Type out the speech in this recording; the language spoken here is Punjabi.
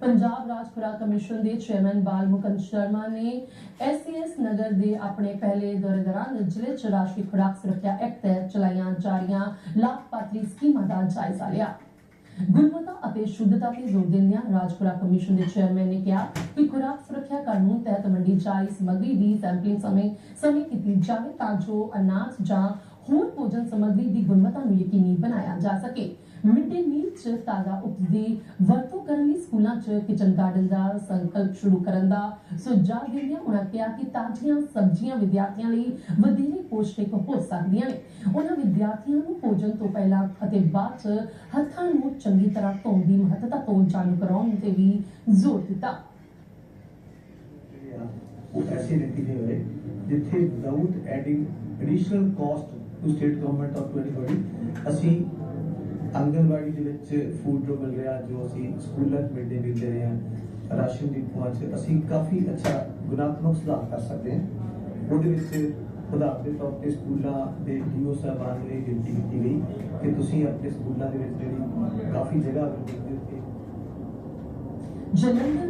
ਪੰਜਾਬ ਰਾਜ ਖੁਰਾਕ ਕਮਿਸ਼ਨ ਦੇ ਚੇਅਰਮੈਨ ਬਾਲ ਸ਼ਰਮਾ ਨੇ ਐਸਸੀਐਸ ਨਗਰ ਦੇ ਆਪਣੇ ਪਹਿਲੇ ਦੌਰੇ ਦੌਰਾਨ ਜ਼ਿਲ੍ਹੇ ਚ ਰਾਸ਼ਟਰੀ ਖੁਰਾਕ ਸੁਰੱਖਿਆ ਐਕਟ ਤਹਿਤ ਚਲਾਈਆਂ ਜਾ ਰਹੀਆਂ ਲਾਭਪਾਤਰੀ ਸਕੀਮਾਂ ਦਾ ਜਾਇਜ਼ਾ ਲਿਆ। ਗੁਣਵੱਤਾ ਅਤੇ ਸ਼ੁੱਧਤਾ ਤੇ ਜ਼ੋਰ ਦਿੰਦਿਆਂ ਰਾਜ ਖੁਰਾਕ ਕਮਿਸ਼ਨ ਦੇ ਚੇਅਰਮੈਨ ਨੇ ਕਿਹਾ ਕਿ ਖੁਰਾਕ ਸੁਰੱਖਿਆ ਕਾਨੂੰਨ ਤਹਿਤ ਮੰਡੀ ਜਾ ਰਹੀ ਸਮੱਗਰੀ ਦੀ ਸੈਂਪਲਿੰਗ ਸਮੇਂ ਸਮੇਂ ਕੀਤੀ ਜਾਵੇ ਤਾਂ ਜੋ ਅਨਾਜ ਜਾਂ ਹੋਰ ਭੋਜਨ ਸਮੱਗਰੀ ਦੀ ਗੁਣਵੱਤਾ ਨੂੰ ਯਕੀਨੀ ਬਣਾਇਆ ਜਾ ਸਕੇ। ਮਿਡ ਡੇ ਮੀਲ ਚ ਤਾਜ਼ਾ ਉਪਜ ਦੀ ਵਰਤੋਂ ਕਰਨ ਲਈ ਸਕੂਲਾਂ ਚ ਕਿਚਨ ਗਾਰਡਨ ਦਾ ਸੰਕਲਪ ਸ਼ੁਰੂ ਕਰਨ ਦਾ ਸੁਝਾਅ ਦਿੰਦਿਆਂ ਉਹਨਾਂ ਕਿਹਾ ਕਿ ਤਾਜ਼ੀਆਂ ਸਬਜ਼ੀਆਂ ਵਿਦਿਆਰਥੀਆਂ ਲਈ ਵਧੇਰੇ ਪੌਸ਼ਟਿਕ ਹੋ ਸਕਦੀਆਂ ਨੇ। ਉਹਨਾਂ ਵਿਦਿਆਰਥੀਆਂ ਨੂੰ ਭੋਜਨ ਤੋਂ ਪਹਿਲਾਂ ਅਤੇ ਬਾਅਦ ਚ ਹੱਥਾਂ ਨੂੰ ਚੰਗੀ ਤਰ੍ਹਾਂ ਧੋਣ ਦੀ ਮਹੱਤਤਾ ਤੋਂ ਜਾਣੂ ਕਰਾਉਣ ਤੇ ਵੀ ਜ਼ੋਰ ਦਿੱਤਾ। ਜਿਹੜੇ ਆ, ਉਹ ਐਸੇ ਨਤੀਜੇ ਹੋਏ ਜਿੱਥੇ without adding additional cost to state government of 2020 ਅਸੀਂ ਆਂਗਨਵਾੜੀ ਦੇ ਵਿੱਚ ਫੂਡ ਜੋ ਮਿਲ ਰਿਹਾ, ਜੋ ਅਸੀਂ ਸਕੂਲਾਂ ਮਿਡ ਡੇ ਮੀਲ ਦੇ ਰਹੇ ਹਾਂ, ਰਾਸ਼ਨ ਡਿਪੂਆਂ 'ਚ, ਅਸੀਂ ਕਾਫੀ ਅੱਛਾ ਗੁਣਾਤਮਕ ਸੁਧਾਰ ਕਰ ਸਕਦੇ ਹਾਂ। ਉਹਦੇ ਵਿੱਚ ਉਦਾਹਰਨ ਦੇ ਤੌਰ ਤੇ ਸਕੂਲਾਂ ਦੇ ਡੀਓ ਸਾਹਿਬਾਨ ਨੂੰ ਬੇਨਤੀ ਕੀਤੀ ਗਈ ਕਿ ਤੁਸੀਂ ਆਪਣੇ ਸਕੂਲਾਂ ਦੇ ਵਿੱਚ ਜਿਹੜੀ ਕਾਫੀ ਜਗ੍ਹਾ ਅਵੇਲੇਬਲ ਦੇ ਜਲੰਧਰ